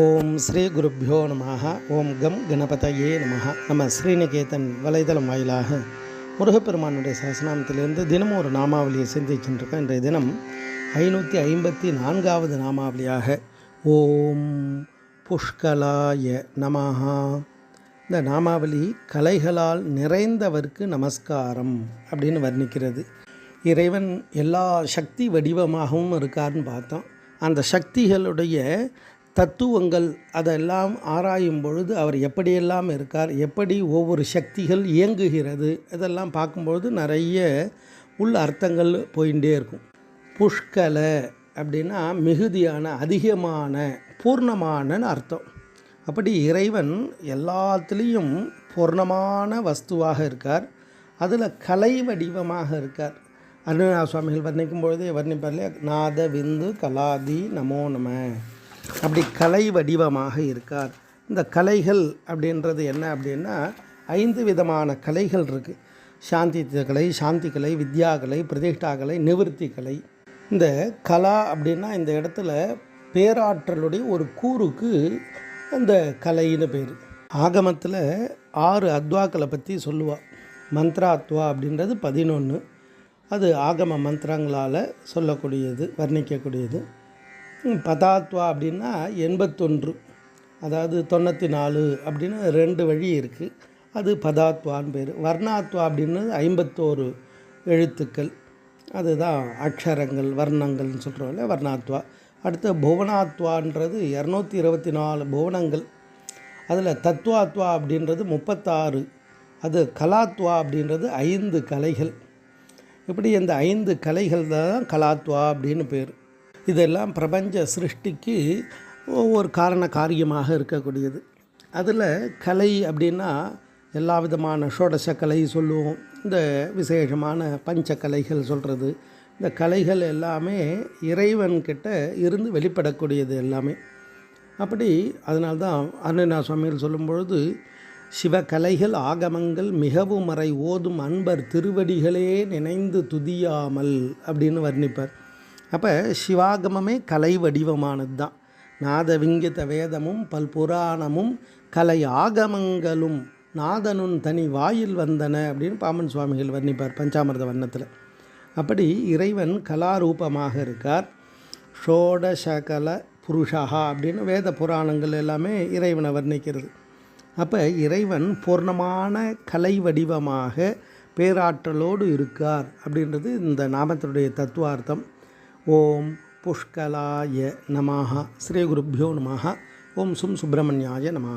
ஓம் ஸ்ரீ குருப்பியோ நம ஓம் கம் கணபதையே நம நம்ம ஸ்ரீநிகேதன் வலைதளம் வாயிலாக முருகப்பெருமானுடைய சசனாமத்திலிருந்து தினமும் ஒரு நாமாவளியை சிந்திச்சுருக்கோம் இன்றைய தினம் ஐநூற்றி ஐம்பத்தி நான்காவது நாமாவளியாக ஓம் புஷ்கலாய நமஹா. இந்த நாமாவளி கலைகளால் நிறைந்தவர்க்கு நமஸ்காரம் அப்படின்னு வர்ணிக்கிறது. இறைவன் எல்லா சக்தி வடிவமாகவும் இருக்காருன்னு பார்த்தோம். அந்த சக்திகளுடைய தத்துவங்கள் அதெல்லாம் ஆராயும் பொழுது அவர் எப்படியெல்லாம் இருக்கார் எப்படி ஒவ்வொரு சக்திகள் இயங்குகிறது இதெல்லாம் பார்க்கும்பொழுது நிறைய உள் அர்த்தங்கள் போயிட்டே இருக்கும். புஷ்கல அப்படின்னா மிகுதியான அதிகமான பூர்ணமானன்னு அர்த்தம். அப்படி இறைவன் எல்லாத்துலேயும் பூர்ணமான வஸ்துவாக இருக்கார். அதில் கலை வடிவமாக இருக்கார். அருணா சுவாமிகள் வர்ணிக்கும் பொழுது வர்ணிப்பார் இல்லையா? நாத விந்து கலாதி நமோ நம. அப்படி கலை வடிவமாக இருக்கார். இந்த கலைகள் அப்படின்றது என்ன அப்படின்னா ஐந்து விதமான கலைகள் இருக்குது சாந்தி கலை சாந்தி கலை வித்யா கலை பிரதிஷ்டா கலை நிவர்த்தி கலை. இந்த கலா அப்படின்னா இந்த இடத்துல பேராற்றலுடைய ஒரு கூறுக்கு அந்த கலைன்னு பேர். ஆகமத்தில் ஆறு அத்வாக்களை பற்றி சொல்லுவாள் மந்த்ராத்வா அப்படின்றது பதினொன்று அது ஆகம மந்திரங்களால் சொல்லக்கூடியது வர்ணிக்கக்கூடியது. பதாத்வா அப்படின்னா எண்பத்தொன்று. அதாவது தொண்ணூற்றி நாலு அப்படின்னு ரெண்டு வழி இருக்குது அது பதாத்வான்னு பேர். வர்ணாத்வா அப்படின்னு ஐம்பத்தோரு எழுத்துக்கள். அதுதான் அக்ஷரங்கள் வர்ணங்கள்னு சொல்கிறோம் வர்ணாத்வா. அடுத்து புவனாத்வான்றது இரநூத்தி இருபத்தி நாலு புவனங்கள். அதில் தத்துவாத்வா அப்படின்றது முப்பத்தாறு. அது கலாத்வா அப்படின்றது ஐந்து கலைகள். இப்படி இந்த ஐந்து கலைகள் தான் கலாத்வா அப்படின்னு பேர். இதெல்லாம் பிரபஞ்ச சிருஷ்டிக்கு ஒரு காரண காரியமாக இருக்கக்கூடியது. அதில் கலை அப்படின்னா எல்லா விதமான ஷோடச கலை சொல்லுவோம். இந்த விசேஷமான பஞ்ச கலைகள் சொல்கிறது இந்த கலைகள் எல்லாமே இறைவன்கிட்ட இருந்து வெளிப்படக்கூடியது எல்லாமே. அப்படி அதனால்தான் அருணா சுவாமிகள் சொல்லும்பொழுது சிவகலைகள் ஆகமங்கள் மிகவும் மறை ஓதும் அன்பர் திருவடிகளே நினைந்து துதியாமல் அப்படின்னு வர்ணிப்பார். அப்போ சிவாகமமே கலை வடிவமானது தான் நாதவிங்கித வேதமும் பல்புராணமும் கலை ஆகமங்களும் நாதனுன் தனி வாயில் வந்தன அப்படின்னு பாமன் சுவாமிகள் வர்ணிப்பார் பஞ்சாமிரத வண்ணத்தில் அப்படி இறைவன் கலாரூபமாக இருக்கார். ஷோடசகல புருஷா அப்படின்னு வேத புராணங்கள் எல்லாமே இறைவனை வர்ணிக்கிறது. அப்போ இறைவன் பூர்ணமான கலை வடிவமாக பேராற்றலோடு இருக்கார் அப்படின்றது இந்த நாமத்தினுடைய தத்துவார்த்தம். ஓம் புஷ்கலாய நமாக ஸ்ரீ குருப்பியோ நமாக ஓம் சும் சுப்பிரமணியாய நமாக